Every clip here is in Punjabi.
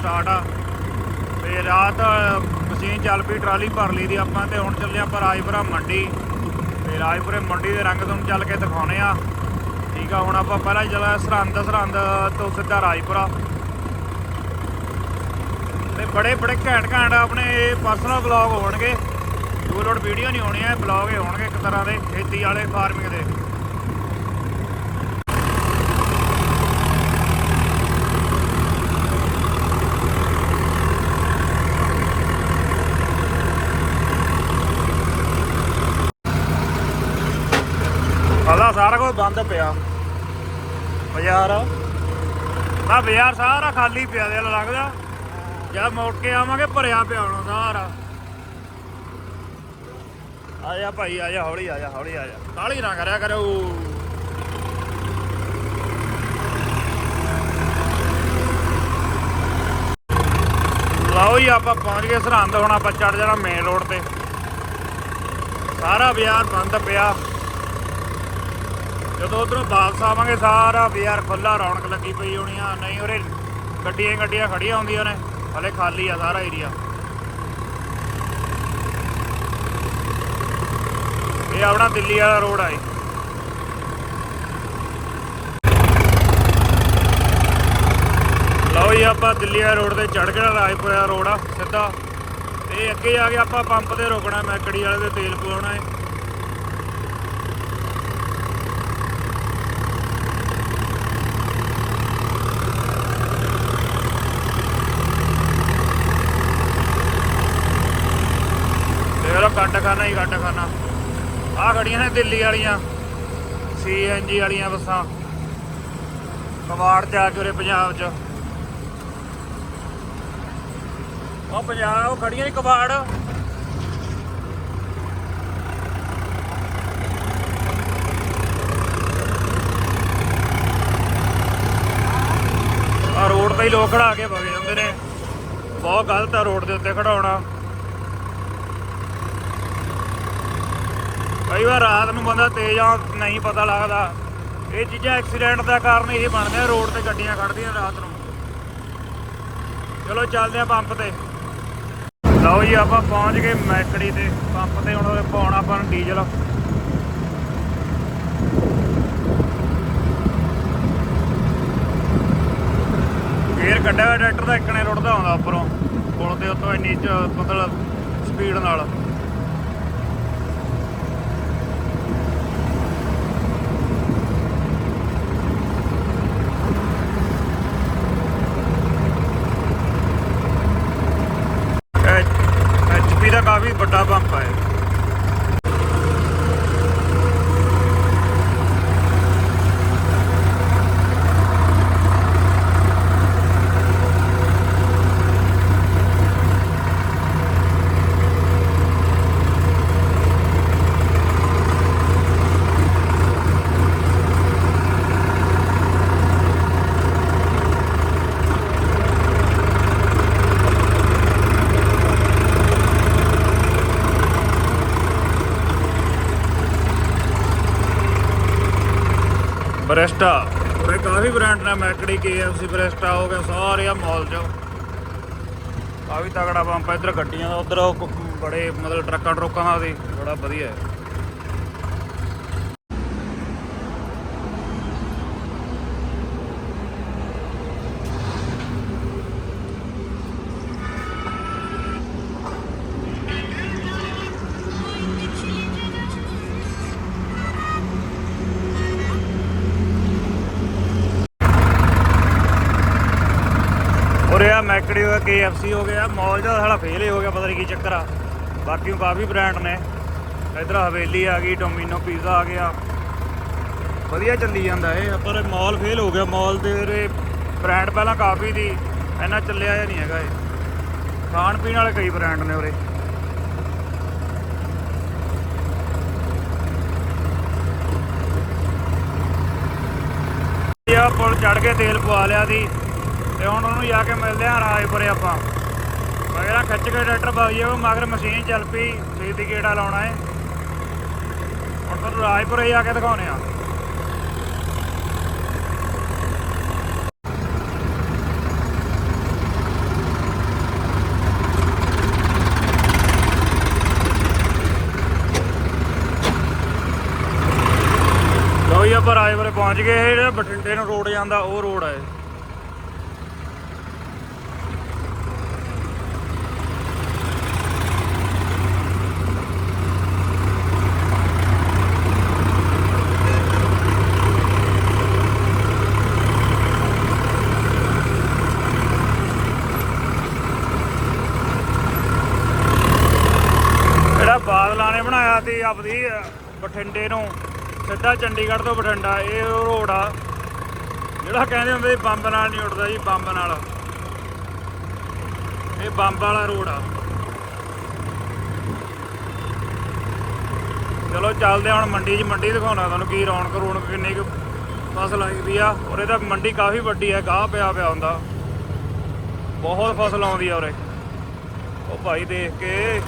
ਸਟਾਰਟ ਆ। ਤੇ ਰਾਤ ਮਸ਼ੀਨ ਚੱਲ ਪਈ, ਟਰਾਲੀ ਭਰ ਲਈ ਦੀ ਆਪਾਂ ਤੇ ਹੁਣ ਚੱਲੇ ਆਪਾਂ ਰਾਜਪੁਰਾ ਮੰਡੀ। ਤੇ ਰਾਜਪੁਰੇ ਮੰਡੀ ਦੇ ਰੰਗ ਤੁਹਾਨੂੰ ਚੱਲ ਕੇ ਦਿਖਾਉਣੇ ਆ। ਠੀਕ ਆ, ਹੁਣ ਆਪਾਂ ਪਹਿਲਾਂ ਚੱਲਿਆ ਸਰਹੰਦ ਸਰਹੰਦ ਤੋਂ ਸਿੱਧਾ ਰਾਜਪੁਰਾ। ਤੇ ਬੜੇ ਬੜੇ ਘੈਂਟ ਘੈਂਟ ਆਪਣੇ ਪਰਸਨਲ ਬਲੌਗ ਹੋਣਗੇ। ਦੋ ਲੋਡ ਵੀਡੀਓ ਨਹੀਂ ਹੋਣੀਆਂ ਬਲੌਗ ਹੀ ਹੋਣਗੇ ਇੱਕ ਤਰ੍ਹਾਂ ਦੇ, ਖੇਤੀ ਵਾਲੇ ਫਾਰਮਿੰਗ ਦੇ। ਹਾਲਾ ਬੰਦ ਪਿਆ। ਬਾਜ਼ਾਰ। ਆ ਬਾਜ਼ਾਰ ਸਾਰਾ ਖਾਲੀ ਪਿਆ ਦੇ, ਲੱਗਦਾ। ਜਦ ਮੋੜ ਕੇ ਆਵਾਂਗੇ, ਭਰਿਆ ਪਿਆ ਹੋਣਾ ਸਾਰਾ। ਆ ਜਾ ਭਾਈ, ਆ ਜਾ ਹੌਲੀ, ਆ ਜਾ ਹੌਲੀ, ਆ ਜਾ। ਕਾਲੀ ਨਾ ਕਰਿਆ ਕਰੋ। ਲਓ ਜੀ, ਆਪਾਂ ਪਹੁੰਚ ਗਏ ਸਰਹੰਦ। ਹੁਣ ਆਪਾਂ ਚੜ ਜਾਣਾ ਮੇਨ ਰੋਡ ਤੇ। ਸਾਰਾ ਬਾਜ਼ਾਰ ਬੰਦ ਪਿਆ। ਜਦੋਂ ਉਧਰੋਂ ਵਾਪਸ ਆਵਾਂਗੇ, ਸਾਰਾ ਬਜ਼ਾਰ ਖੁੱਲਾ ਰੌਣਕ ਲੱਗੀ ਪਈ ਹੋਣੀ ਆ। ਨਹੀਂ ਉਰੇ ਗੱਡੀਆਂ ਗੱਡੀਆਂ ਖੜੀਆਂ ਹੁੰਦੀਆਂ ਨੇ। ਹਲੇ ਖਾਲੀ ਆ ਸਾਰਾ ਏਰੀਆ ਇਹ ਆਪਣਾ ਦਿੱਲੀ ਵਾਲਾ ਰੋਡ ਆ ਇਹ। ਲਓ ਜੀ, ਆਪਾਂ ਦਿੱਲੀ ਵਾਲੇ ਰੋਡ ਤੇ ਚੜ ਕੇ ਰਾਜਪੁਰਾ ਰੋਡ ਆ, ਸਿੱਧਾ। ਤੇ ਅੱਗੇ ਜਾ ਕੇ ਆਪਾਂ ਪੰਪ ਤੇ ਰੁਕਣਾ, ਮੈਕੜੀ ਵਾਲੇ ਦੇ ਤੇਲ ਪਵਾਉਣਾ ਹੈ ਤੇਰਾ ਕੱਟ ਖਾਣਾ ਹੀ ਕੱਟ ਖਾਣਾ ਆ ਖੜੀਆਂ ਨੇ ਦਿੱਲੀ ਵਾਲੀਆਂ ਸੀਐਨਜੀ ਵਾਲੀਆਂ ਬੱਸਾਂ। ਕਵਾੜ ਚ ਆ ਕੇ ਉਰੇ ਪੰਜਾਬ ਚ। ਉਹ ਪੰਜਾਬ ਖੜੀਆਂ ਨੇ ਕਵਾੜ। ਆ ਰੋਡ ਤੇ ਹੀ ਲੋਕ ਖੜਾ ਕੇ ਵਗ ਜਾਂਦੇ ਨੇ। ਬਹੁਤ ਗਲਤ ਆ ਰੋਡ ਦੇ ਉੱਤੇ ਖੜਾਉਣਾ। ਕਈ ਵਾਰ ਰਾਤ ਨੂੰ ਬੰਦਾ ਤੇਜ਼ ਆ, ਨਹੀਂ ਪਤਾ ਲੱਗਦਾ। ਇਹ ਚੀਜ਼ਾਂ ਐਕਸੀਡੈਂਟ ਦਾ ਕਾਰਨ ਇਹ ਬਣਦੇ ਰੋਡ ਤੇ ਗੱਡੀਆਂ ਖੜਦੀਆਂ ਰਾਤ ਨੂੰ। ਚਲੋ ਚੱਲਦੇ ਆ ਪੰਪ ਤੇ। ਲਓ ਜੀ, ਆਪਾਂ ਪਹੁੰਚ ਗਏ ਮੈਕੜੀ ਤੇ। ਪੰਪ ਤੇ ਹੁਣ ਪਾਉਣਾ ਆਪਾਂ ਨੂੰ ਡੀਜ਼ਲ। ਫੇਰ ਕੱਢਿਆ ਹੋਇਆ, ਟਰੈਕਟਰ ਦਾ ਇੱਕ ਨੇ ਰੁੜਦਾ ਆਉਂਦਾ ਉੱਪਰੋਂ। ਪੁਲ ਦੇ ਉੱਤੋਂ ਇੰਨੀ ਮਤਲਬ ਸਪੀਡ ਨਾਲ ਐਚਪੀ ਦਾ ਕਾਫੀ ਵੱਡਾ ਪੰਪ ਹੈ ਬਰੈਸਟਾ ਉਰੇ ਕਾਫੀ ਬ੍ਰਾਂਡ ਨੇ ਮੈਕੜੀ KFC ਬਰੈਸਟਾ ਹੋ ਗਿਆ ਸਾਰੇ ਆ ਮਾਲ ਚ। ਕਾਫੀ ਤਗੜਾ ਪੰਪ ਇੱਧਰ ਗੱਡੀਆਂ ਦਾ, ਉਧਰ ਬੜੇ ਮਤਲਬ ਟਰੱਕਾਂ ਟਰੁੱਕਾਂ ਦਾ ਵੀ ਬੜਾ ਵਧੀਆ ਹੈ। KFC ਹੋ ਗਿਆ ਮੌਲ ਦਾ ਸਾਲਾ ਫੇਲ ਹੀ ਹੋ ਗਿਆ, ਪਤਾ ਨਹੀਂ ਕੀ ਚੱਕਰ ਆ। ਬਾਕੀ ਕਾਫੀ ਬ੍ਰਾਂਡ ਨੇ। ਇਧਰ ਹਵੇਲੀ ਆ ਗਈ ਡੋਮੀਨੋ ਪੀਜ਼ਾ ਆ ਗਿਆ। ਵਧੀਆ ਚੱਲੀ ਜਾਂਦਾ ਇਹ, ਪਰ ਮੌਲ ਫੇਲ ਹੋ ਗਿਆ। ਮੌਲ ਦੇ ਉਰੇ ਬ੍ਰਾਂਡ ਪਹਿਲਾਂ ਕਾਫੀ ਦੀ ਇੰਨਾ ਚੱਲਿਆ ਜਾਂ ਨਹੀਂ ਹੈਗਾ ਇਹ। ਖਾਣ ਪੀਣ ਵਾਲੇ ਕਈ ਬ੍ਰਾਂਡ ਨੇ ਉਰੇ। ਆ ਪੁਲ ਚੜ ਕੇ ਤੇਲ ਪਵਾ ਲਿਆ ਸੀ। ਤੇ ਹੁਣ ਉਹਨੂੰ ਜਾ ਕੇ ਮਿਲਦੇ ਆ ਰਾਜਪੁਰੇ ਆਪਾਂ। ਮਗਰਾ ਖਿੱਚ ਕੇ ਟਰੈਕਟਰ ਭਾਈਏ ਜਾਓ ਮਗਰ ਮਸ਼ੀਨ ਚੱਲ ਪਈ ਸੀਤੀ ਗੇੜਾ ਲਾਉਣਾ ਹੈ ਹੁਣ ਤੁਹਾਨੂੰ ਰਾਜਪੁਰੇ ਜਾ ਕੇ ਦਿਖਾਉਣੇ ਆ ਲੋ ਜੀ, ਆਪਾਂ ਰਾਜਪੁਰੇ ਪਹੁੰਚ ਗਏ ਜਿਹੜਾ ਬਠਿੰਡੇ ਨੂੰ ਰੋਡ ਜਾਂਦਾ, ਉਹ ਰੋਡ ਹੈ ਬਾਦਲਾਂ ਆਪਦੀ ਬਠਿੰਡੇ ਨੂੰ। ਸਿੱਧਾ ਚੰਡੀਗੜ੍ਹ ਤੋਂ ਬਠਿੰਡਾ, ਇਹ ਰੋਡ ਆ। ਜਿਹੜਾ ਕਹਿੰਦੇ ਹੁੰਦੇ ਬੰਬ ਨਾਲ ਨਹੀਂ ਉੱਡਦਾ ਜੀ, ਬੰਬ ਨਾਲ। ਇਹ ਬੰਬ ਵਾਲਾ ਰੋਡ ਆ। ਚਲੋ, ਚੱਲਦੇ ਹਾਂ ਹੁਣ ਮੰਡੀ 'ਚ। ਮੰਡੀ ਦਿਖਾਉਣਾ ਤੁਹਾਨੂੰ ਕੀ ਰੌਣਕ ਰੌਣਕ, ਕਿੰਨੀ ਕੁ ਫਸਲ ਲੱਗਦੀ ਵੀ ਆ। ਉਰੇ ਤਾਂ ਮੰਡੀ ਕਾਫੀ ਵੱਡੀ ਹੈ ਗਾਹ ਪਿਆ ਪਿਆ ਹੁੰਦਾ। ਬਹੁਤ ਫਸਲ ਆਉਂਦੀ ਆ ਉਰੇ। ਉਹ ਭਾਈ ਦੇਖ ਕੇ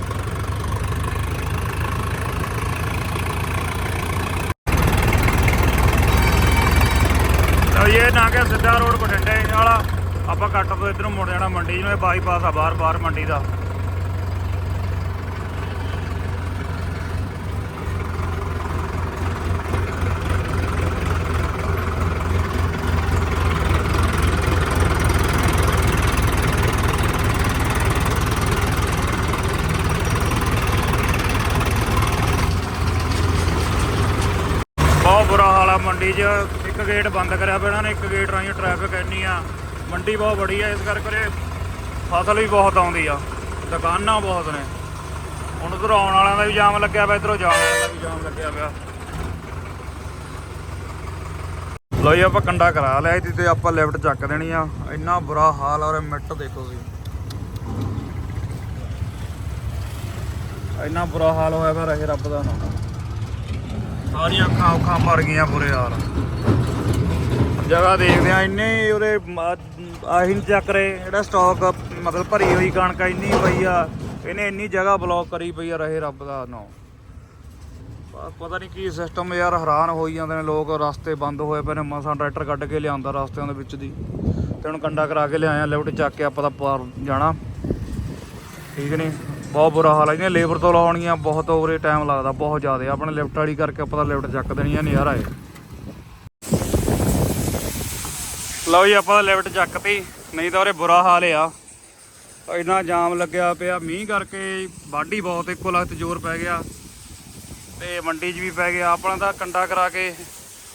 ਇਹ ਨਾ ਕਿ ਸਿੱਧਾ ਰੋਡ ਬਠਿੰਡੇ ਵਾਲਾ। ਆਪਾਂ ਕੱਟ ਤੋਂ ਇੱਧਰ ਮੁੜ ਜਾਣਾ ਮੰਡੀ ਨੂੰ, ਇਹ ਬਾਈਪਾਸ ਆ ਬਾਹਰ ਬਾਹਰ ਮੰਡੀ ਦਾ। ਬਹੁਤ ਬੁਰਾ ਹਾਲ ਆ ਮੰਡੀ 'ਚ। ਇੱਕ ਗੇਟ ਬੰਦ ਕਰਿਆ ਪਿਆ, ਇਹਨਾਂ ਨੇ ਇੱਕ ਗੇਟ ਰਾਹੀਂ ਟ੍ਰੈਫਿਕ ਇੰਨੀ ਆ। ਮੰਡੀ ਬਹੁਤ ਬੜੀ ਆ, ਇਸ ਕਰਕੇ ਫਸਲ ਵੀ ਬਹੁਤ ਆਉਂਦੀ ਆ। ਦੁਕਾਨਾਂ ਬਹੁਤ ਨੇ। ਹੁਣ ਉਧਰ ਆਉਣ ਵਾਲਿਆਂ ਦਾ ਵੀ ਜਾਮ ਲੱਗਿਆ ਪਿਆ, ਇਧਰੋਂ ਜਾਣ ਵਾਲਿਆਂ ਦਾ ਵੀ ਜਾਮ ਲੱਗਿਆ ਪਿਆ। ਲੋ ਜੀ, ਆਪਾਂ ਕੰਡਾ ਕਰਾ ਲਿਆ ਇਹਦੀ ਤੇ ਆਪਾਂ ਲਿਫਟ ਚੱਕ ਦੇਣੀ ਆ। ਇੰਨਾ ਬੁਰਾ ਹਾਲ ਔਰ ਮਿੱਟ ਦੇਖੋ ਜੀ ਇੰਨਾ ਬੁਰਾ ਹਾਲ ਹੋਇਆ ਪਿਆ ਰਹੇ ਰੱਬ ਦਾ ਨਾਮ। ਸਾਰੀਆਂ ਅੱਖਾਂ ਅੱਖਾਂ ਮਰ ਗਈਆਂ ਬੁਰੇ ਹਾਲ। ਜਗ੍ਹਾ ਦੇਖਦੇ ਆ, ਇੰਨੇ ਉਹਦੇ ਆਹੀ ਨਹੀਂ ਚੱਕ ਰਹੇ, ਜਿਹੜਾ ਸਟਾਕ ਮਤਲਬ ਭਰੀ ਹੋਈ ਕਣਕ ਇੰਨੀ ਪਈ ਆ, ਇਹਨੇ ਇੰਨੀ ਜਗ੍ਹਾ ਬਲੌਕ ਕਰੀ ਪਈ ਆ ਰਹੇ ਰੱਬ ਦਾ ਨਾਮ ਪਤਾ ਨਹੀਂ ਕੀ ਸਿਸਟਮ ਯਾਰ ਹੈਰਾਨ ਹੋਈ ਜਾਂਦੇ ਨੇ ਲੋਕ, ਰਸਤੇ ਬੰਦ ਹੋਏ ਪਏ ਨੇ, ਮਸਾਂ ਟਰੈਕਟਰ ਕੱਢ ਕੇ ਲਿਆਂਦਾ ਰਸਤਿਆਂ ਦੇ ਵਿੱਚ ਦੀ। ਤੇ ਹੁਣ ਕੰਡਾ ਕਰਾ ਕੇ ਲਿਆਇਆ, ਲਿਫਟ ਚੱਕ ਕੇ ਆਪਾਂ ਤਾਂ ਪਾਰ ਜਾਣਾ। ਠੀਕ ਨਹੀਂ ਬਹੁਤ ਬੁਰਾ ਹਾਲ ਹੈ ਇਹਨੇ ਲੇਬਰ ਤੋਂ ਲਾਉਣੀਆਂ ਬਹੁਤ ਉਰੇ ਟਾਈਮ ਲੱਗਦਾ, ਬਹੁਤ ਜ਼ਿਆਦਾ। ਆਪਣੇ ਲਿਫਟ ਵਾਲੀ ਕਰਕੇ ਆਪਾਂ ਤਾਂ ਲਿਫਟ ਚੱਕ ਦੇਣੀ ਆ, ਨਜ਼ਾਰਾ ਏ ਲਓ ਜੀ, ਆਪਾਂ ਤਾਂ ਲਿਫਟ ਚੱਕਤੀ ਨਹੀਂ ਤਾਂ ਉਰੇ ਬੁਰਾ ਹਾਲ ਆ। ਇੰਨਾ ਜਾਮ ਲੱਗਿਆ ਪਿਆ। ਮੀਂਹ ਕਰਕੇ ਵਾਢੀ ਬਹੁਤ ਇੱਕੋ ਲਖਤ ਜ਼ੋਰ ਪੈ ਗਿਆ। ਤੇ ਮੰਡੀ 'ਚ ਵੀ ਪੈ ਗਿਆ। ਆਪਣਾ ਤਾਂ ਕੰਡਾ ਕਰਾ ਕੇ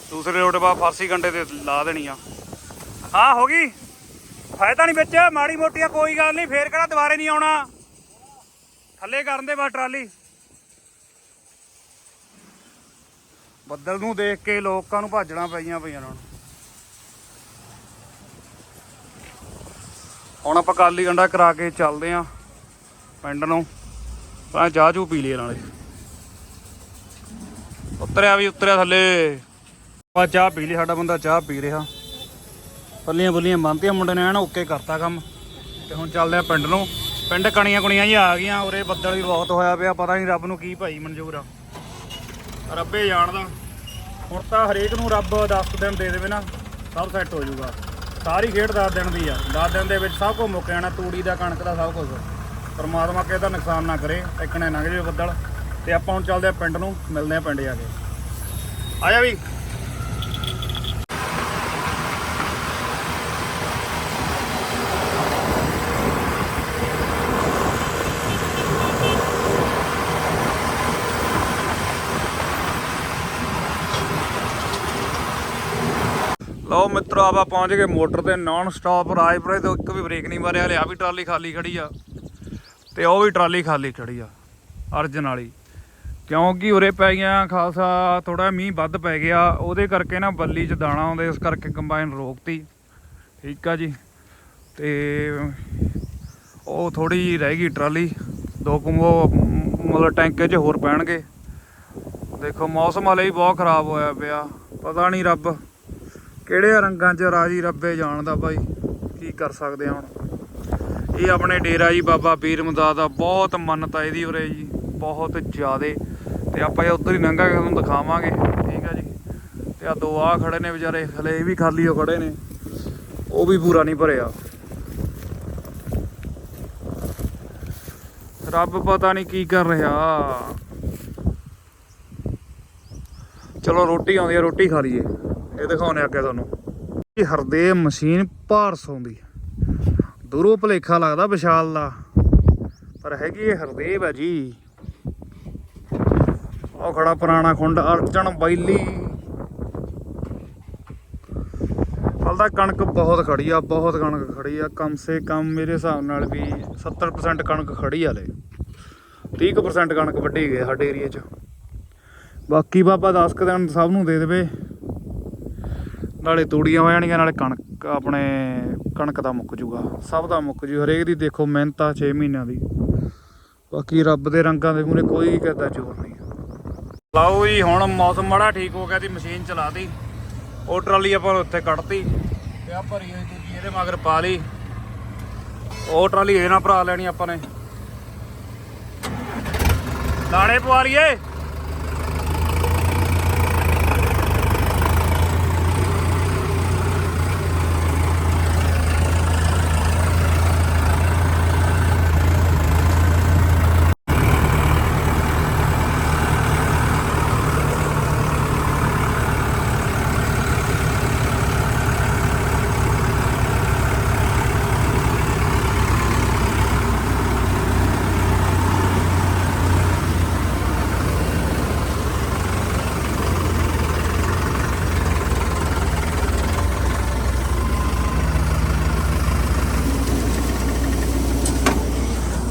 ਦੂਸਰੇ ਰੋਡ ਬਾ ਫਾਰਸੀ ਕੰਡੇ ਤੇ ਲਾ ਦੇਣੀ ਆ। ਹਾਂ, ਹੋ ਗਈ। ਫਾਇਦਾ ਨਹੀਂ ਵਿੱਚ। ਮਾੜੀ ਮੋਟੀ ਕੋਈ ਗੱਲ ਨਹੀਂ। ਫੇਰ ਕਿਹੜਾ ਦੁਬਾਰੇ ਨਹੀਂ ਆਉਣਾ। ਥੱਲੇ ਕਰਨ ਦੇ ਬਸ ਟਰਾਲੀ। ਬੱਦਲ ਨੂੰ ਦੇਖ ਕੇ ਲੋਕਾਂ ਨੂੰ ਭਾਜਣਾ ਪਈਆਂ ਪਈਆਂ ਹੁਣ ਹੁਣ ਆਪਾਂ ਕਾਲੀ ਗੰਡਾ ਕਰਾ ਕੇ ਚੱਲਦੇ ਆਂ ਪਿੰਡ ਨੂੰ। ਤਾਂ ਚਾਹ ਚੂ ਪੀ ਲਈਏ ਨਾਲੇ। ਉਤਰਿਆ ਵੀ, ਉਤਰਿਆ ਥੱਲੇ। ਆਪਾਂ ਚਾਹ ਪੀ ਲਈ, ਸਾਡਾ ਬੰਦਾ ਚਾਹ ਪੀ ਰਿਹਾ। ਪੱਲੀਆਂ ਬੁੱਲੀਆਂ ਬੰਨਤੀਆਂ, ਮੁੰਡੇ ਨੇ ਐਨ ਓਕੇ ਕਰਤਾ ਕੰਮ। ਤੇ ਹੁਣ ਚੱਲਦੇ ਆ ਪਿੰਡ ਨੂੰ। ਪਿੰਡ ਕਣੀਆਂ ਕੁਣੀਆਂ ਹੀ ਆ ਗਈਆਂ, ਉਰੇ ਬੱਦਲ ਵੀ ਬਹੁਤ ਹੋਇਆ ਪਿਆ, ਪਤਾ ਨਹੀਂ ਰੱਬ ਨੂੰ ਕੀ ਭਾਈ ਮਨਜ਼ੂਰ ਆ। ਰੱਬੇ ਜਾਣਦਾ। ਹੁਣ ਤਾਂ ਹਰੇਕ ਨੂੰ ਰੱਬ 10 ਦਿਨ ਦੇ ਦੇਵੇ ਨਾ, ਸਭ ਸੈੱਟ ਹੋ ਜਾਊਗਾ। ਸਾਰੀ ਖੇਡ 10 ਦਿਨ ਦੀ ਆ। 10 ਦਿਨ ਦੇ ਵਿੱਚ ਸਭ ਕੁਝ ਮੁੱਕ ਜਾਣਾ, ਤੂੜੀ ਦਾ, ਕਣਕ ਦਾ, ਸਭ ਕੁਝ ਪਰਮਾਤਮਾ ਕਿਸੇ ਦਾ ਨੁਕਸਾਨ ਨਾ ਕਰੇ ਇੱਕਣੇ ਲੰਘ ਜਾਵੇ ਬੱਦਲ। ਤੇ ਆਪਾਂ ਹੁਣ ਚੱਲਦੇ ਆ ਪਿੰਡ ਨੂੰ, ਮਿਲਦੇ ਆ ਪਿੰਡ ਜਾ ਕੇ। ਆਇਆ ਵੀ ਲਓ ਮਿੱਤਰੋ ਆਪਾਂ ਪਹੁੰਚ ਗਏ ਮੋਟਰ ਤੇ ਨਾਨ ਸਟਾਪ ਰਾਜਪੁਰੇ ਤੋਂ ਇੱਕ ਵੀ ਬ੍ਰੇਕ ਨਹੀਂ ਮਾਰਿਆ, ਹਲੇ ਆ ਵੀ ਟਰਾਲੀ ਖਾਲੀ ਖੜੀ ਆ ਤੇ ਉਹ ਵੀ ਟਰਾਲੀ ਖਾਲੀ ਖੜੀ ਆ, ਅਰਜਨ ਵਾਲੀ। ਕਿਉਂਕਿ ਉਰੇ ਪੈ ਗਿਆ ਖਾਸਾ ਥੋੜਾ ਮੀਂਹ ਵੱਧ ਪੈ ਗਿਆ, ਉਹਦੇ ਕਰਕੇ ਨਾ ਬੱਲੀ 'ਚ ਦਾਣਾ ਆਉਂਦੇ, ਇਸ ਕਰਕੇ ਕੰਬਾਈਨ ਰੋਕਤੀ। ਠੀਕ ਆ ਜੀ। ਤੇ ਉਹ ਥੋੜੀ ਰਹਿ ਗਈ ਟਰਾਲੀ, ਦੋ ਕੁ ਮਤਲਬ ਟੈਂਕੇ 'ਚ ਹੋਰ ਪੈਣਗੇ। ਦੇਖੋ ਮੌਸਮ ਹਲੇ ਵੀ ਬਹੁਤ ਖਰਾਬ ਹੋਇਆ ਪਿਆ, ਪਤਾ ਨਹੀਂ ਰੱਬ ਕਿਹੜੇ ਰੰਗਾਂ 'ਚ ਰਾਜੀ ਰੱਬੇ ਜਾਣਦਾ ਬਾਈ? ਕੀ ਕਰ ਸਕਦੇ ਆ ਹੁਣ? ਇਹ ਆਪਣੇ ਡੇਰਾ ਜੀ ਬਾਬਾ ਪੀਰ ਮਦਦ ਦਾ ਬਹੁਤ ਮੰਨਤਾ ਇਹਦੀ ਉਰੇ ਜੀ, ਬਹੁਤ ਜ਼ਿਆਦੇ। ਤੇ ਆਪਾਂ ਇਹ ਉੱਧਰ ਹੀ ਲੰਘਾਂਗੇ ਤੁਹਾਨੂੰ ਦਿਖਾਵਾਂਗੇ। ਠੀਕ ਆ ਜੀ? ਤੇ ਆ ਦੋ ਆ ਖੜੇ ਨੇ ਵਿਚਾਰੇ, ਹਲੇ ਇਹ ਵੀ ਖਾਲੀ ਹੋ ਖੜੇ ਨੇ। ਉਹ ਵੀ ਪੂਰਾ ਨਹੀਂ ਭਰਿਆ। ਰੱਬ ਪਤਾ ਨਹੀਂ ਕੀ ਕਰ ਰਿਹਾ। ਚਲੋ ਰੋਟੀ ਆਉਂਦੀ ਆ, ਰੋਟੀ ਖਾ ਲਈਏ। ਇਹ ਦਿਖਾਉਣੇ ਅੱਗੇ ਤੁਹਾਨੂੰ। ਇਹ ਹਰਦੇਵ ਮਸ਼ੀਨ ਭਾਰ ਸੌਂਦੀ ਦੂਰੋਂ ਭਲੇਖਾ ਲੱਗਦਾ ਵਿਸ਼ਾਲ ਦਾ। ਪਰ ਹੈਗੀ ਇਹ ਹਰਦੇਵ ਹੈ ਜੀ। ਉਹ ਖੜਾ ਪੁਰਾਣਾ ਖੁੰਡ ਅਰਜਨ ਬੈਲੀ। ਹਾਲ ਕਣਕ ਬਹੁਤ ਖੜੀ ਆ, ਬਹੁਤ ਕਣਕ ਖੜੀ ਆ। ਕਮ ਸੇ ਕਮ ਮੇਰੇ ਹਿਸਾਬ ਨਾਲ ਵੀ 70% ਕਣਕ ਖੜੀ ਆ ਲੈ 30% ਕਣਕ ਵੱਢੀ ਗਏ ਸਾਡੇ ਏਰੀਆ 'ਚ। ਬਾਕੀ ਬਾਬਾ 10 ਕੁ ਦਿਨ ਸਭ ਨੂੰ ਦੇ ਦੇਵੇ। ਨਾਲੇ ਤੂੜੀਆਂ ਹੋ ਜਾਣਗੀਆਂ, ਨਾਲੇ ਕਣਕ ਆਪਣੇ ਕਣਕ ਦਾ ਮੁੱਕ ਜੂਗਾ। ਸਭ ਦਾ ਮੁੱਕ ਜੂ, ਹਰੇਕ ਦੀ ਦੇਖੋ ਮਿਹਨਤ ਆ 6 ਮਹੀਨਿਆਂ ਦੀ। ਬਾਕੀ ਰੱਬ ਦੇ ਰੰਗਾਂ ਦੇ ਮੂਰੇ ਕੋਈ ਕਹਿੰਦਾ ਜ਼ੋਰ ਨਹੀਂ। ਲਓ ਜੀ, ਹੁਣ ਮੌਸਮ ਮਾੜਾ ਠੀਕ ਹੋ ਗਿਆ ਦੀ ਮਸ਼ੀਨ ਚਲਾਤੀ ਉਹ ਟਰਾਲੀ ਆਪਾਂ ਉੱਥੇ ਕੱਢਤੀ ਤੇ ਆ ਭਰੀ ਹੋਈ ਦੂਜੀ, ਇਹਦੇ ਮਗਰ ਪਾ ਲਈ। ਉਹ ਟਰਾਲੀ ਇਹ ਨਾ ਭਰਾ ਲੈਣੀ ਆਪਾਂ ਨੇ। ਦਾਣੇ ਪਵਾ ਲਈਏ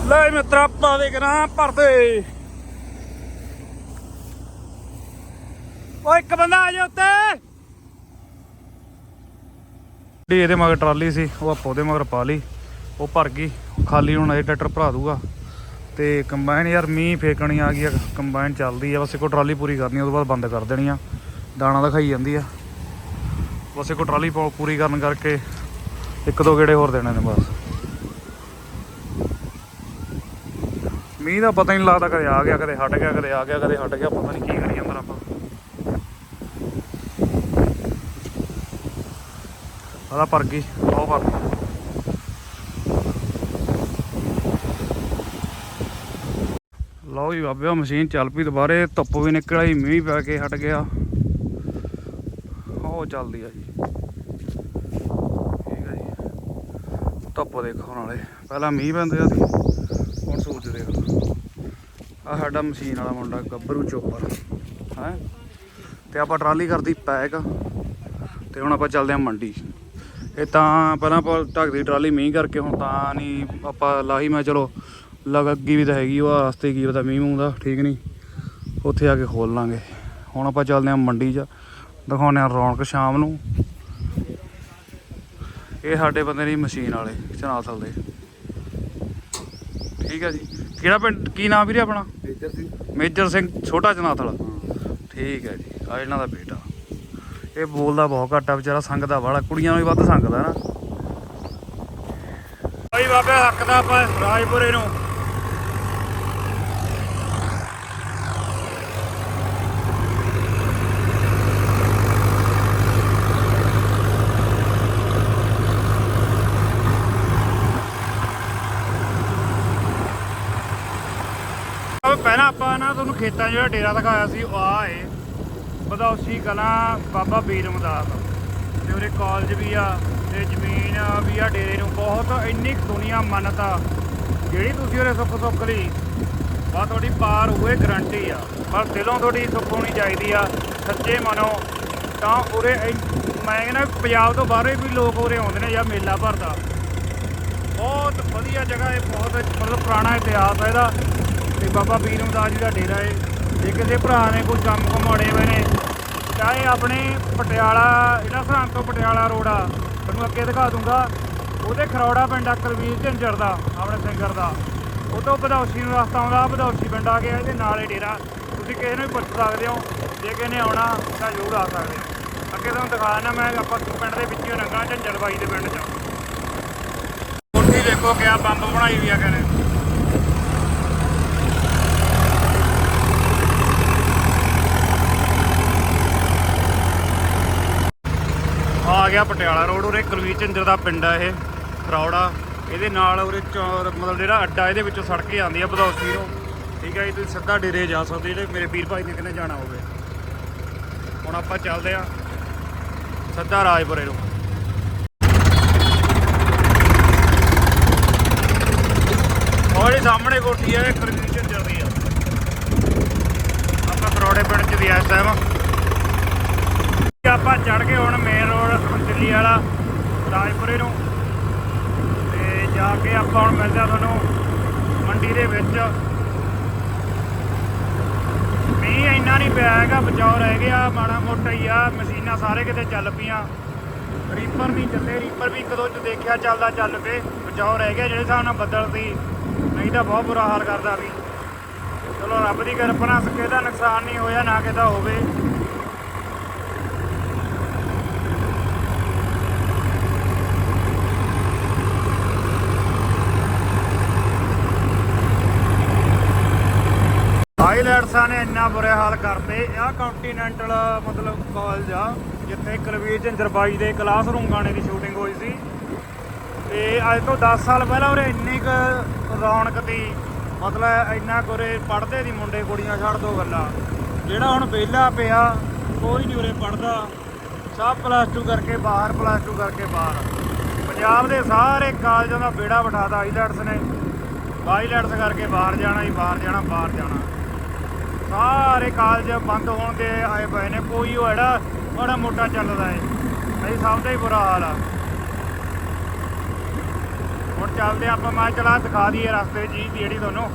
ਲੈ ਮਿੱਤਰਾ ਪਾਵੇ ਕਰਾਂ ਭਰਦੇ ਓਏ ਇੱਕ ਬੰਦਾ ਆ ਜਾ ਉੱਤੇ। ਡੀ ਇਹਦੇ ਮਗਰ ਟਰਾਲੀ ਸੀ ਉਹ ਆਪਾਂ ਉਹਦੇ ਮਗਰ ਪਾ ਲਈ। ਉਹ ਭਰ ਗਈ ਖਾਲੀ ਹੁਣ ਇਹ ਟਰੈਕਟਰ ਭਰਾ ਦੂਗਾ। ਤੇ ਕੰਬਾਈਨ ਯਾਰ ਮੀਂਹ ਫੇਕਣੀ ਆ ਗਈ ਆ ਕੰਬਾਈਨ ਚੱਲਦੀ ਆ। ਬਸ ਇੱਕੋ ਟਰਾਲੀ ਪੂਰੀ ਕਰਨੀ ਆ, ਤੋਂ ਬਾਅਦ ਬੰਦ ਕਰ ਦੇਣੀ ਆ। ਦਾਣਾ ਤਾਂ ਖਾਈ ਜਾਂਦੀ ਆ। ਬਸ ਇੱਕੋ ਟਰਾਲੀ ਪੂਰੀ ਕਰਨ ਕਰਕੇ ਇੱਕ ਦੋ ਗੇੜੇ ਹੋਰ ਦੇਣੇ ਨੇ ਬਸ। ਮੀਂਹ ਦਾ ਪਤਾ ਹੀ ਨਹੀਂ ਲੱਗਦਾ, ਕਦੇ ਆ ਗਿਆ, ਕਦੇ ਹਟ ਗਿਆ, ਕਦੇ ਆ ਗਿਆ, ਕਦੇ ਹਟ ਗਿਆ, ਪਤਾ ਨਹੀਂ ਕੀ ਕਰੀ ਜਾਂਦਾ ਆਪਾਂ। ਆਦਾ ਪਰ ਗਈ ਉਹ ਪਰ ਲਓ ਜੀ ਬਾਬਿਓ, ਮਸ਼ੀਨ ਚੱਲ ਪਈ ਦੁਬਾਰੇ, ਧੁੱਪ ਵੀ ਨਿਕਲ ਆਈ, ਮੀਂਹ ਪੈ ਕੇ ਹਟ ਗਿਆ। ਹੋ ਚੱਲਦੀ ਆ ਜੀ। ਠੀਕ ਆ ਜੀ। ਧੁੱਪ ਦੇਖੋ ਨਾਲੇ, ਪਹਿਲਾਂ ਮੀਂਹ ਪੈਂਦੇ ਆ ਸੀ ਆ ਸਾਡਾ ਮਸ਼ੀਨ ਵਾਲਾ ਮੁੰਡਾ, ਗੱਭਰੂ ਚੋਪਰ, ਹੈ? ਤੇ ਆਪਾਂ ਟਰਾਲੀ ਕਰਦੀ ਪੈਕ, ਤੇ ਹੁਣ ਆਪਾਂ ਚੱਲਦੇ ਹਾਂ ਮੰਡੀ। ਇਹ ਤਾਂ ਪਹਿਲਾਂ ਆਪਾਂ ਢੱਕਦੀ ਟਰਾਲੀ ਮੀਂਹ ਕਰਕੇ, ਹੁਣ ਤਾਂ ਨਹੀਂ ਆਪਾਂ ਲਾਹੀ, ਮੈਂ ਚਲੋ, ਲੱਗੀ ਵੀ ਤਾਂ ਹੈਗੀ, ਉਹ ਰਸਤੇ ਕੀ ਪਤਾ ਮੀਂਹ ਮੂੰਹ ਦਾ, ਠੀਕ ਨਹੀਂ। ਉੱਥੇ ਆ ਕੇ ਖੋਲ ਲਾਂਗੇ। ਹੁਣ ਆਪਾਂ ਚੱਲਦੇ ਹਾਂ ਮੰਡੀ 'ਚ, ਦਿਖਾਉਂਦੇ ਹਾਂ ਰੌਣਕ ਸ਼ਾਮ ਨੂੰ। ਇਹ ਸਾਡੇ ਬੰਦੇ ਦੀ ਮਸ਼ੀਨ ਵਾਲੇ, ਚਨਾਥਲ ਦੇ। ਠੀਕ ਹੈ ਜੀ। ਕਿਹੜਾ ਪਿੰਡ ਕੀ ਨਾਮ ਵੀਰੇ ਆਪਣਾ? ਮੇਜਰ ਸਿੰਘ। ਛੋਟਾ ਜਨਾਥਲ। ਠੀਕ ਹੈ ਜੀ ਆ ਇਹਨਾਂ ਦਾ ਬੇਟਾ। ਇਹ ਬੋਲਦਾ ਬਹੁਤ ਘੱਟ ਆ ਵਿਚਾਰਾ ਸੰਗਦਾ ਵਾਲਾ ਕੁੜੀਆਂ ਨੂੰ ਵੀ ਵੱਧ ਸੰਗਦਾ ਨਾ। ਭਾਈ ਬਾਬੇ ਹੱਕ ਦਾ ਆਪਾਂ ਰਾਜਪੁਰੇ ਨੂੰ। ਖੇਤਾਂ ਜਿਹੜਾ ਡੇਰਾ ਦਿਖਾਇਆ ਸੀ, ਉਹ ਆ ਏ। ਬਦੌਸ਼ੀ ਕਲਾਂ ਬਾਬਾ ਬੀਰ ਮਦਾਸ ਤੇ ਉਹਦੇ ਕਾਲਜ ਵੀ ਆ, ਤੇ ਜ਼ਮੀਨ ਵੀ ਆ ਡੇਰੇ ਨੂੰ। ਬਹੁਤ ਇੰਨੀ ਕੁ ਦੁਨੀਆ ਮੰਨਤਾ ਜਿਹੜੀ ਤੁਸੀਂ ਉਹਦੇ ਸੁੱਖ ਸੁੱਖ ਲਈ ਬਾ ਤੁਹਾਡੀ ਪਾਰ ਹੋਏ ਗਰੰਟੀ ਆ। ਪਰ ਦਿਲੋਂ ਤੁਹਾਡੀ ਸੁੱਖ ਹੋਣੀ ਚਾਹੀਦੀ ਆ, ਸੱਚੇ ਮਨੋਂ। ਤਾਂ ਉਰੇ ਇੰਨ- ਮੈਂ ਕਹਿੰਦਾ ਪੰਜਾਬ ਤੋਂ ਬਾਹਰੋਂ ਵੀ ਲੋਕ ਉਰੇ ਆਉਂਦੇ ਨੇ ਜਾਂ ਮੇਲਾ ਭਰਦਾ। ਬਹੁਤ ਵਧੀਆ ਜਗ੍ਹਾ ਹੈ ਬਹੁਤ ਮਤਲਬ ਪੁਰਾਣਾ ਇਤਿਹਾਸ ਹੈ ਇਹਦਾ। ਤੇ ਬਾਬਾ ਪੀਰ ਅਮਦਾਸ ਜੀ ਦਾ ਡੇਰਾ ਏ ਜੇ ਕਿਸੇ ਭਰਾ ਨੇ ਕੋਈ ਕੰਮ ਘਮਾੜੇ ਹੋਏ ਨੇ, ਚਾਹੇ ਆਪਣੇ ਪਟਿਆਲਾ, ਜਿਹੜਾ ਸਰਹੰਦ ਤੋਂ ਪਟਿਆਲਾ ਰੋਡ ਆ, ਤੁਹਾਨੂੰ ਅੱਗੇ ਦਿਖਾ ਦੂੰਗਾ, ਉਹਦੇ ਖਰੌੜਾ ਪਿੰਡ ਆ ਕੁਲਵੀਰ ਝੰਜਰ ਦਾ, ਆਪਣੇ ਸਿੰਗਰ ਦਾ। ਉਹ ਤੋਂ ਬਧੌਸ਼ੀ ਨੂੰ ਰਸਤਾ ਆਉਂਦਾ ਬਧੌਸ਼ੀ ਪਿੰਡ ਆ ਗਿਆ ਇਹਦੇ ਨਾਲ ਹੀ ਡੇਰਾ। ਤੁਸੀਂ ਕਿਸੇ ਨੂੰ ਵੀ ਪੁੱਛ ਸਕਦੇ ਹੋ, ਜੇ ਕਿਸੇ ਨੇ ਆਉਣਾ ਤਾਂ ਜ਼ਰੂਰ ਆ ਸਕਦੇ ਹੋ। ਅੱਗੇ ਤੁਹਾਨੂੰ ਦਿਖਾ ਦਿੰਦਾ ਮੈਂ, ਆਪਾਂ ਪਿੰਡ ਦੇ ਵਿੱਚੋਂ ਲੰਘਣਾ ਝੰਜਰ ਬਾਈ ਦੇ ਪਿੰਡ 'ਚ। ਕੋਠੀ ਦੇਖੋ, ਕਿਆ ਬੰਬ ਬਣਾਈ ਵੀ ਆ ਕਹਿੰਦੇ ਆ ਗਿਆ ਪਟਿਆਲਾ ਰੋਡ ਉਰੇ, ਕੁਲਵੀਰ ਚੰਦਰ ਦਾ ਪਿੰਡ ਆ ਇਹ ਫਰੌੜਾ ਇਹਦੇ ਨਾਲ ਉਰੇ ਚੌ- ਮਤਲਬ ਜਿਹੜਾ ਅੱਡਾ ਇਹਦੇ ਵਿੱਚੋਂ ਸੜਕ ਜਾਂਦੀ ਆ ਬਧੌਸੀ ਨੂੰ ਠੀਕ ਹੈ ਜੀ, ਤੁਸੀਂ ਸਿੱਧਾ ਡੇਰੇ ਜਾ ਸਕਦੇ ਜਿਹੜੇ ਮੇਰੇ ਵੀਰ ਭਾਈ ਨੇ ਕਿਨੇ ਜਾਣਾ ਹੋਵੇ। ਹੁਣ ਆਪਾਂ ਚੱਲਦੇ ਆ ਸਿੱਧਾ ਰਾਜਪੁਰੇ ਨੂੰ। ਉਹ ਸਾਹਮਣੇ ਕੋਠੀ ਹੈ ਇਹ ਚੱਲ ਰਹੀ ਆ। ਆਪਾਂ ਫਰੋੜੇ ਪਿੰਡ ਚ ਵੀ ਇਸ ਟਾਈਮ ਆਪਾਂ ਚੜ ਗਏ ਹੁਣ ਮੇਨ ਰੋਡ ਦਿੱਲੀ ਵਾਲਾ, ਰਾਜਪੁਰੇ ਨੂੰ। ਤੇ ਜਾ ਕੇ ਆਪਾਂ ਹੁਣ ਮਿਲਦੇ ਆ ਤੁਹਾਨੂੰ ਮੰਡੀ ਦੇ ਵਿੱਚ। ਮੀਂਹ ਇੰਨਾ ਨਹੀਂ ਪਿਆ ਹੈਗਾ, ਬਚਾਓ ਰਹਿ ਗਿਆ, ਮਾੜਾ ਮੋਟਾ ਹੀ ਆ, ਮਸ਼ੀਨਾਂ ਸਾਰੇ ਕਿਤੇ ਚੱਲ ਪਈਆਂ। ਰੀਪਰ ਨਹੀਂ ਚੱਲੇ ਰੀਪਰ ਵੀ ਇੱਕ ਦੋ ਚ ਦੇਖਿਆ ਚੱਲਦਾ ਚੱਲ ਪਏ, ਬਚਾਓ ਰਹਿ ਗਿਆ ਜਿਹੜੇ ਹਿਸਾਬ ਨਾਲ ਬੱਦਲ ਸੀ। ਨਹੀਂ ਤਾਂ ਬਹੁਤ ਬੁਰਾ ਹਾਲ ਕਰਦਾ ਵੀ ਚਲੋ ਰੱਬ ਦੀ ਕਿਰਪਾ ਨਾਲ ਕਿਸੇ ਦਾ ਨੁਕਸਾਨ ਨਹੀਂ ਹੋਇਆ, ਨਾ ਕਿਸੇ ਹੋਵੇ। ਹਾਈਲਾਈਟਸਾਂ ਨੇ ਇੰਨਾ ਬੁਰੇ ਹਾਲ ਕਰਤੇ। ਆ ਕੰਟੀਨੈਂਟਲ ਮਤਲਬ ਕਾਲਜ ਆ, ਜਿੱਥੇ ਕੁਲਵੀਰ ਝਿੰਜਰ ਬਾਈ ਦੇ ਕਲਾਸਰੂਮ ਗਾਣੇ ਦੀ ਸ਼ੂਟਿੰਗ ਹੋਈ ਸੀ। ਤੇ ਅੱਜ ਤੋਂ 10 ਸਾਲ ਪਹਿਲਾਂ ਉਰੇ ਇੰਨੀ ਕੁ ਰੌਣਕ ਤੀ ਮਤਲਬ ਇੰਨਾ ਕੁਰੇ ਪੜਦੇ ਦੀ ਮੁੰਡੇ ਕੁੜੀਆਂ, ਛੱਡ ਦੋ ਗੱਲਾਂ। ਜਿਹੜਾ ਹੁਣ ਵਿਹਲਾ ਪਿਆ, ਕੋਈ ਨਹੀਂ ਉਰੇ ਪੜਦਾ ਸਭ ਪਲੱਸ 2 ਕਰਕੇ ਬਾਹਰ ਪਲੱਸ 2 ਕਰਕੇ ਬਾਹਰ। ਪੰਜਾਬ ਦੇ ਸਾਰੇ ਕਾਲਜਾਂ ਦਾ ਬੇੜਾ ਬਿਠਾਤਾ ਆਈਲੈਟਸ ਨੇ। ਆਈਲੈਟਸ ਕਰਕੇ ਬਾਹਰ ਜਾਣਾ ਹੀ ਬਾਹਰ ਜਾਣਾ ਬਾਹਰ ਜਾਣਾ। ਸਾਰੇ ਕਾਲਜ ਬੰਦ ਹੋਣ ਦੇ ਆਏ ਪਏ ਨੇ, ਕੋਈ ਉਹ ਜਿਹੜਾ ਬੜਾ ਮੋਟਾ ਚੱਲਦਾ ਏ। ਅਸੀਂ ਸਭ ਦਾ ਹੀ ਬੁਰਾ ਹਾਲ ਆ। ਹੁਣ ਚੱਲਦੇ ਆਪਾਂ, ਮੈਂ ਚਲਾ ਦਿਖਾ ਦਈਏ ਰਸਤੇ ਜੀ ਜਿਹੜੀ ਤੁਹਾਨੂੰ।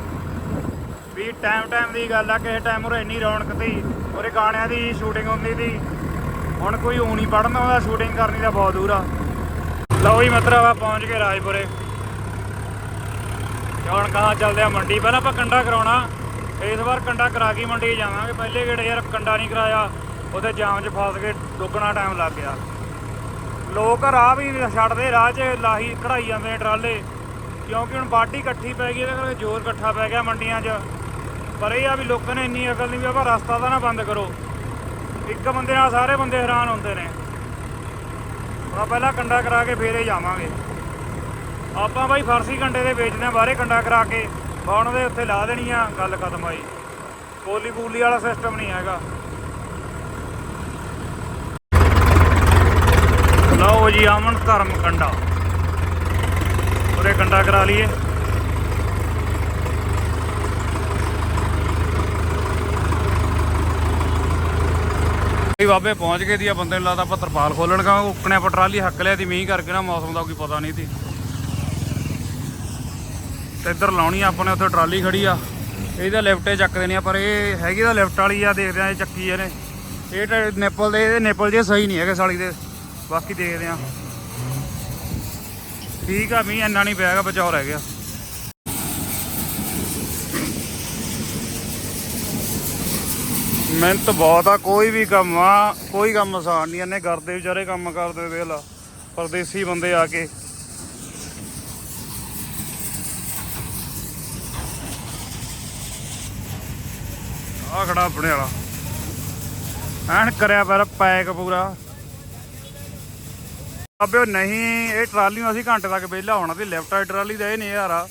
ਵੀ ਟਾਈਮ ਟਾਈਮ ਦੀ ਗੱਲ ਆ, ਕਿਸੇ ਟਾਈਮ ਉਰੇ ਇੰਨੀ ਰੌਣਕ ਤੀ ਉਰੇ ਗਾਣਿਆਂ ਦੀ ਸ਼ੂਟਿੰਗ ਹੁੰਦੀ ਤੀ ਹੁਣ ਕੋਈ ਊਂ ਨਹੀਂ ਪੜਨ ਆਉਂਦਾ ਸ਼ੂਟਿੰਗ ਕਰਨੀ ਦਾ ਬਹੁਤ ਦੂਰ ਆ। ਲਓ ਜੀ ਮਤਲਬ ਆ ਪਹੁੰਚ ਗਏ ਰਾਜਪੁਰੇ। ਤੇ ਹੁਣ ਕਹਾਂ ਚੱਲਦੇ ਆ ਮੰਡੀ, ਪਹਿਲਾਂ ਆਪਾਂ ਕੰਡਾ ਕਰਾਉਣਾ। ਇਸ ਵਾਰ ਕੰਡਾ ਕਰਾ ਕੇ ਮੰਡੀ ਜਾਵਾਂਗੇ। ਪਹਿਲੇ ਗੇੜੇ ਯਾਰ ਕੰਡਾ ਨਹੀਂ ਕਰਾਇਆ, ਉਹਦੇ ਜਾਮ 'ਚ ਫਸ ਕੇ ਦੁੱਗਣਾ ਟਾਈਮ ਲੱਗ ਗਿਆ। ਲੋਕ ਰਾਹ ਵੀ ਛੱਡਦੇ, ਰਾਹ 'ਚ ਲਾਹੀ ਕਢਾਈ ਜਾਂਦੇ ਨੇ ਟਰਾਲੇ। ਕਿਉਂਕਿ ਹੁਣ ਬਾਡੀ ਇਕੱਠੀ ਪੈ ਗਈ, ਇਹਦੇ ਕਰਕੇ ਜ਼ੋਰ ਇਕੱਠਾ ਪੈ ਗਿਆ ਮੰਡੀਆਂ 'ਚ। ਪਰ ਇਹ ਆ ਵੀ ਲੋਕਾਂ ਨੇ ਇੰਨੀ ਅਕਲ ਨਹੀਂ ਵੀ ਆਪਾਂ ਰਸਤਾ ਤਾਂ ਨਾ ਬੰਦ ਕਰੋ। ਇੱਕ ਬੰਦੇ ਨਾਲ ਸਾਰੇ ਬੰਦੇ ਹੈਰਾਨ ਹੁੰਦੇ ਨੇ। ਆਪਾਂ ਪਹਿਲਾਂ ਕੰਡਾ ਕਰਾ ਕੇ ਫੇਰ ਜਾਵਾਂਗੇ। ਆਪਾਂ ਬਾਈ ਫਰਸੀ ਕੰਡੇ ਦੇ ਵੇਚਦੇ ਆ ਬਾਹਰੇ ਕੰਡਾ ਕਰਾ ਕੇ। ਹੁਣ ਦੇ ਉੱਥੇ ਲਾ ਦੇਣੀ ਆ, ਗੱਲ ਖਤਮ ਆਈ ਪੋਲੀ ਪੂਲੀ ਵਾਲਾ ਸਿਸਟਮ ਨਹੀਂ ਹੈਗਾ। ਲਓ ਜੀ ਆਮਨ ਧਰਮ ਕੰਡਾ। ਉਰੇ ਕੰਡਾ ਕਰਾ ਲਈਏ। ਵੀ ਬਾਬੇ, ਪਹੁੰਚ ਗਏ ਦੀ ਆ, ਬੰਦੇ ਨੂੰ ਲੱਗਦਾ ਆਪਾਂ ਤਰਪਾਲ ਖੋਲਣ ਕਾ ਉੱਕਣੇ ਆਪਾਂ ਟਰਾਲੀ ਹੱਕ ਲਿਆ ਦੀ, ਮੀਂਹ ਕਰਕੇ ਨਾ ਮੌਸਮ ਦਾ ਕੋਈ ਪਤਾ ਨਹੀਂ ਸੀ। ਤੇ ਇੱਧਰ ਲਾਉਣੀ ਆ ਆਪਣੇ ਉੱਥੇ ਟਰਾਲੀ ਖੜੀ ਆ। ਇਹਦਾ ਲਿਫਟੇ ਚੱਕ ਦੇਣੀ ਆ, ਪਰ ਇਹ ਹੈਗੀ ਤਾਂ ਲਿਫਟ ਵਾਲੀ ਆ, ਦੇਖਦੇ ਆ ਇਹ ਚੱਕੀ ਇਹਨੇ। ਇਹ ਤਾਂ ਨੇਪਲ ਦੇ ਇਹਦੇ ਨੇਪਲ ਜੇ ਸਹੀ ਨਹੀਂ ਹੈਗੇ ਸਾਲੀ ਦੇ। ਬਾਕੀ ਦੇਖਦੇ ਆ। ਠੀਕ ਆ, ਮੀਂਹ ਇੰਨਾ ਨਹੀਂ ਪਿਆਗਾ ਬਚਾਓ ਰਹਿ ਗਿਆ। ਮਿਹਨਤ ਬਹੁਤ ਆ, ਕੋਈ ਵੀ ਕੰਮ ਆ, ਕੋਈ ਕੰਮ ਆਸਾਨ ਨਹੀਂ। ਇਹਨੇ ਕਰਦੇ ਵਿਚਾਰੇ ਕੰਮ ਕਰਦੇ ਵੇਲਾ ਪਰਦੇਸੀ ਬੰਦੇ ਆ ਕੇ। ਆ ਖੜਾ ਆਪਣੇ ਵਾਲਾ। ਐਨ ਕਰਿਆ ਪਰ ਪੈਕ ਪੂਰਾ। ਅਬੇ ਨਹੀਂ, ਇਹ ਟਰਾਲੀ ਨੂੰ ਅਸੀਂ ਘੰਟੇ ਤੱਕ ਵਿਹਲਾ ਹੋਣਾ ਤੇ ਲੈਫਟ ਵਾਲੀ ਟਰਾਲੀ ਦਾ ਇਹ ਨਹੀਂ ਯਾਰ ਆ।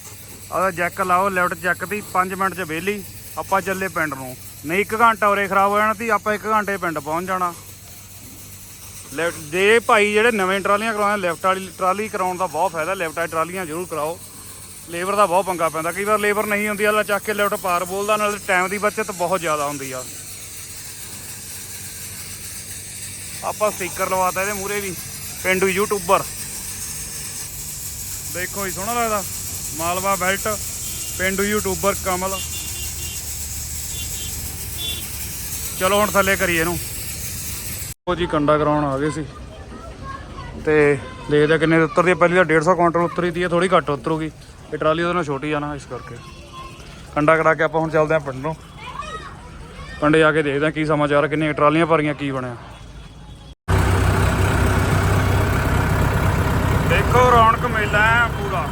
ਆਦਾ ਜੈਕ ਲਾਓ, ਲੈਫਟ ਜੈਕ ਦੀ 5 ਮਿੰਟ ਚ ਵਿਹਲੀ। ਆਪਾਂ ਚੱਲੇ ਪਿੰਡ ਨੂੰ। ਨਹੀਂ 1 ਘੰਟਾ ਉਰੇ ਖਰਾਬ ਹੋ ਜਾਣਾ ਤੇ, ਆਪਾਂ 1 ਘੰਟੇ ਪਿੰਡ ਪਹੁੰਚ ਜਾਣਾ। ਲੈਫਟ ਜੇ ਭਾਈ ਜਿਹੜੇ ਨਵੇਂ ਟਰਾਲੀਆਂ ਕਰਾਉਂਦੇ ਲੈਫਟ ਵਾਲੀ ਟਰਾਲੀ ਕਰਾਉਣ ਦਾ ਬਹੁਤ ਫਾਇਦਾ, ਲੈਫਟ ਵਾਲੀ ਟਰਾਲੀਆਂ ਜ਼ਰੂਰ ਕਰਾਓ। ਲੇਬਰ ਦਾ ਬਹੁਤ ਪੰਗਾ ਪੈਂਦਾ। ਕਈ ਵਾਰ ਲੇਬਰ ਨਹੀਂ ਹੁੰਦੀ ਆਲਾ ਚੱਕ ਕੇ ਲੈਫਟ ਪਾਰ ਬੋਲਦਾ, ਨਾਲ ਟਾਈਮ ਦੀ ਬਚਤ ਬਹੁਤ ਜ਼ਿਆਦਾ ਹੁੰਦੀ ਆ। ਆਪਾਂ ਸਟicker ਲਵਾਤਾ ਇਹਦੇ ਮੂਰੇ ਵੀ, ਪਿੰਡੂ ਯੂਟਿਊਬਰ। ਦੇਖੋ ਹੀ ਸੋਹਣਾ ਲੱਗਦਾ। ਮਾਲਵਾ ਬੈਲਟ, ਪਿੰਡੂ ਯੂਟਿਊਬਰ ਕਮਲ। ਚਲੋ ਹੁਣ ਥੱਲੇ ਕਰੀਏ ਇਹਨੂੰ। ਉਹ ਜੀ ਕੰਡਾ ਕਰਾਉਣ ਆ ਗਏ ਸੀ। ਤੇ ਦੇਖਦੇ ਕਿੰਨੇ ਦੇ ਪਹਿਲੀ ਤਾਂ 150 ਕੁਇੰਟਲ ਉਤਰੀ ਤੀ ਥੋੜੀ ਘੱਟ ਉਤਰੂਗੀ। ਇਹ ਟਰਾਲੀ ਉਹਦੇ ਨਾਲ ਛੋਟੀ ਆ ਨਾ, ਇਸ ਕਰਕੇ। ਕੰਡਾ ਕਰਾ ਕੇ ਆਪਾਂ ਹੁਣ ਚੱਲਦੇ ਆ ਪਿੰਡ ਨੂੰ। ਪਿੰਡ ਜਾ ਕੇ ਦੇਖਦੇ ਆ ਕੀ ਸਮਾਚਾਰ ਕਿੰਨੀਆਂ ਟਰਾਲੀਆਂ ਭਰੀਆਂ, ਕੀ ਬਣਿਆ। ਦੇਖੋ, ਰੌਣਕ ਮੇਲਾ ਹੈ ਪੂਰਾ।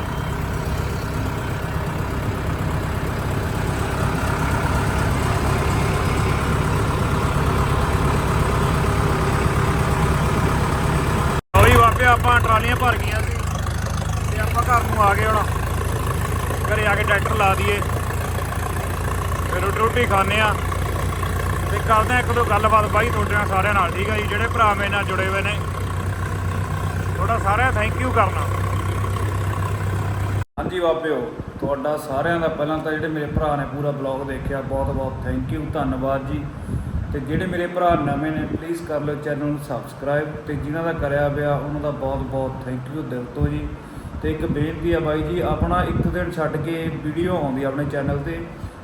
ਆਪਾਂ ਟਰਾਲੀਆਂ ਭਰ ਗਈਆਂ ਸੀ ਤੇ ਆਪਾਂ ਘਰ ਨੂੰ ਆ ਗਏ ਹੁਣ। ਘਰੇ ਆ ਕੇ ਟਰੈਕਟਰ ਲਾ ਦਈਏ। ਫਿਰ ਰੋਟੀ ਰੋਟੀ ਖਾਣੇ ਆ ਤੇ ਕਰਦੇ ਆ ਇੱਕ ਦੋ ਗੱਲਬਾਤ ਬਾਈ ਤੁਹਾਡੇ ਨਾਲ, ਸਾਰਿਆਂ ਨਾਲ, ਠੀਕ ਆ ਜੀ? ਜਿਹੜੇ ਭਰਾ ਮੇਰੇ ਨਾਲ ਜੁੜੇ ਹੋਏ ਨੇ, ਤੁਹਾਡਾ ਸਾਰਿਆਂ ਥੈਂਕ ਯੂ ਕਰਨਾ। ਹਾਂਜੀ ਬਾਬਿਓ, ਤੁਹਾਡਾ ਸਾਰਿਆਂ ਦਾ ਪਹਿਲਾਂ ਤਾਂ ਜਿਹੜੇ ਮੇਰੇ ਭਰਾ ਨੇ ਪੂਰਾ ਬਲੌਗ ਦੇਖਿਆ, ਬਹੁਤ ਬਹੁਤ ਥੈਂਕ ਯੂ ਧੰਨਵਾਦ ਜੀ। ਤੇ ਜਿਹੜੇ ਮੇਰੇ ਭਰਾ ਨਵੇਂ ਨੇ ਪਲੀਜ਼ ਕਰ ਲਓ ਚੈਨਲ ਨੂੰ ਸਬਸਕ੍ਰਾਈਬ ਤੇ ਜਿਨ੍ਹਾਂ ਦਾ ਕਰਿਆ ਪਿਆ, ਉਹਨਾਂ ਦਾ ਬਹੁਤ ਬਹੁਤ ਥੈਂਕ ਯੂ ਦਿਲ ਤੋਂ ਜੀ। ਤੇ ਇੱਕ ਬੇਨਤੀ ਆ ਬਾਈ ਜੀ, ਆਪਣਾ ਇੱਕ ਦਿਨ ਛੱਡ ਕੇ ਵੀਡੀਓ ਆਉਂਦੀ ਆਪਣੇ ਚੈਨਲ ਤੇ।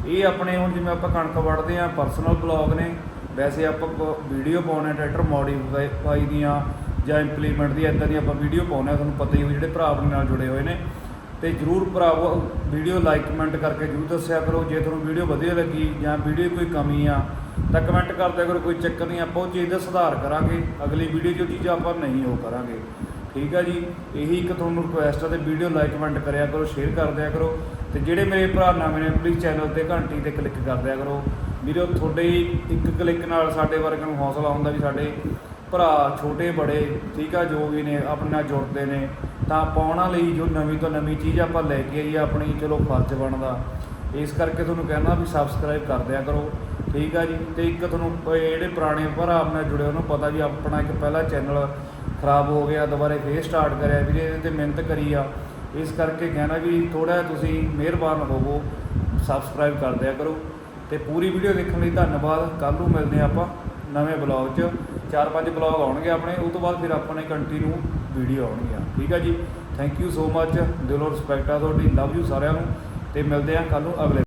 ਇਹ ਆਪਣੇ ਹੁਣ ਜਿਵੇਂ ਆਪਾਂ ਕਣਕ ਵੜਦੇ ਆ ਪਰਸਨਲ ਬਲੌਗ ਨੇ। ਵੈਸੇ ਆਪਾਂ ਵੀਡੀਓ ਪਾਉਣੇ ਟਰੈਕਟਰ ਮੋਡੀਫਾਈ ਦੀਆਂ ਜਾਂ ਇੰਪਲੀਮੈਂਟ ਦੀ ਇਦਾਂ ਦੀ ਆਪਾਂ ਵੀਡੀਓ ਪਾਉਣੇ ਆ, ਤੁਹਾਨੂੰ ਪਤਾ ਹੀ ਹੋ ਜਿਹੜੇ ਭਰਾ ਆਪਣੇ ਨਾਲ ਜੁੜੇ ਹੋਏ ਨੇ। ਤੇ ਜਰੂਰ ਭਰਾਵੋ ਵੀਡੀਓ ਲਾਈਕ ਕਮੈਂਟ ਕਰਕੇ ਜਰੂਰ ਦੱਸਿਆ ਕਰੋ। ਜੇ ਤੁਹਾਨੂੰ ਵੀਡੀਓ ਵਧੀਆ ਲੱਗੀ ਜਾਂ ਵੀਡੀਓ ਕੋਈ ਕਮੀ ਆ, ਤਾਂ ਕਮੈਂਟ ਕਰ ਦਿਆ ਕਰੋ, ਕੋਈ ਚੱਕਰ ਨਹੀਂ। ਆਪਾਂ ਉਹ ਚੀਜ਼ ਦਾ ਸੁਧਾਰ ਕਰਾਂਗੇ। ਅਗਲੀ ਵੀਡੀਓ 'ਚ ਉਹ ਚੀਜ਼ਾਂ ਆਪਾਂ ਨਹੀਂ ਉਹ ਕਰਾਂਗੇ। ਠੀਕ ਆ ਜੀ? ਇਹੀ ਇੱਕ ਤੁਹਾਨੂੰ ਰਿਕੁਐਸਟ ਆ ਤੇ ਵੀਡੀਓ ਲਾਈਕ ਕਮੈਂਟ ਕਰਿਆ ਕਰੋ ਸ਼ੇਅਰ ਕਰ ਦਿਆ ਕਰੋ ਤੇ ਜਿਹੜੇ ਮੇਰੇ ਭਰਾ ਨਵੇਂ ਨੇ ਪਲੀਜ਼ ਚੈਨਲ ਤੇ ਘੰਟੀ ਤੇ ਕਲਿੱਕ ਕਰ ਦਿਆ ਕਰੋ। ਵੀਰੋ, ਤੁਹਾਡੇ ਹੀ ਇੱਕ ਕਲਿੱਕ ਨਾਲ ਸਾਡੇ ਵਰਗਿਆਂ ਨੂੰ ਹੌਸਲਾ ਹੁੰਦਾ ਵੀ ਸਾਡੇ ਭਰਾ ਛੋਟੇ ਬੜੇ, ਠੀਕ ਆ, ਜੋ ਵੀ ਨੇ, ਆਪਣੇ ਨਾਲ ਜੁੜਦੇ ਨੇ। ਤਾਂ ਪਾਉਣਾ ਲਈ ਜੋ ਨਵੀਂ ਤੋਂ ਨਵੀਂ ਚੀਜ਼ ਆਪਾਂ ਲੈ ਕੇ ਆਈਏ, ਆਪਣੀ ਚਲੋ ਫਰਜ਼ ਬਣਦਾ। ਇਸ ਕਰਕੇ ਤੁਹਾਨੂੰ ਕਹਿਣਾ ਵੀ ਸਬਸਕ੍ਰਾਈਬ ਕਰ ਦਿਆ ਕਰੋ, ਠੀਕ ਆ ਜੀ? ਤੇ ਇੱਕ ਤੁਹਾਨੂੰ ਜਿਹੜੇ ਪੁਰਾਣੇ ਭਰਾ ਆਪਣੇ ਜੁੜੇ ਉਹਨੂੰ ਪਤਾ ਵੀ ਆਪਣਾ ਇੱਕ ਪਹਿਲਾ ਚੈਨਲ ਖਰਾਬ ਹੋ ਗਿਆ, ਦੁਬਾਰੇ ਫੇਰ ਸਟਾਰਟ ਕਰਿਆ ਵੀਰੇ, ਇਹਦੇ ਤੇ ਮਿਹਨਤ ਕਰੀ ਆ। ਇਸ ਕਰਕੇ ਕਹਿਣਾ ਵੀ ਥੋੜਾ ਤੁਸੀਂ ਮਿਹਰਬਾਨ ਹੋਵੋ ਸਬਸਕ੍ਰਾਈਬ ਕਰ ਦਿਆ ਕਰੋ। ਤੇ ਪੂਰੀ ਵੀਡੀਓ ਦੇਖਣ ਲਈ ਧੰਨਵਾਦ ਕੱਲ ਨੂੰ ਮਿਲਦੇ ਹਾਂ ਆਪਾਂ ਨਵੇਂ ਬਲੌਗ 'ਚ। ਚਾਰ ਪੰਜ ਬਲੌਗ ਆਉਣਗੇ ਆਪਣੇ ਉਸ ਤੋਂ ਬਾਅਦ ਫਿਰ ਆਪਾਂ ਨੇ ਕੰਟੀਨਿਊ ਵੀਡੀਓ ਆਉਣਗੀਆਂ ਠੀਕ ਆ ਜੀ? ਥੈਂਕ ਯੂ ਸੋ ਮੱਚ ਦਿਲੋਂ ਰਿਸਪੈਕਟ ਆ ਤੁਹਾਡੀ ਲਵ ਯੂ ਸਾਰਿਆਂ ਨੂੰ। ਤੇ ਮਿਲਦੇ ਹਾਂ ਕੱਲ ਨੂੰ ਅਗਲੇ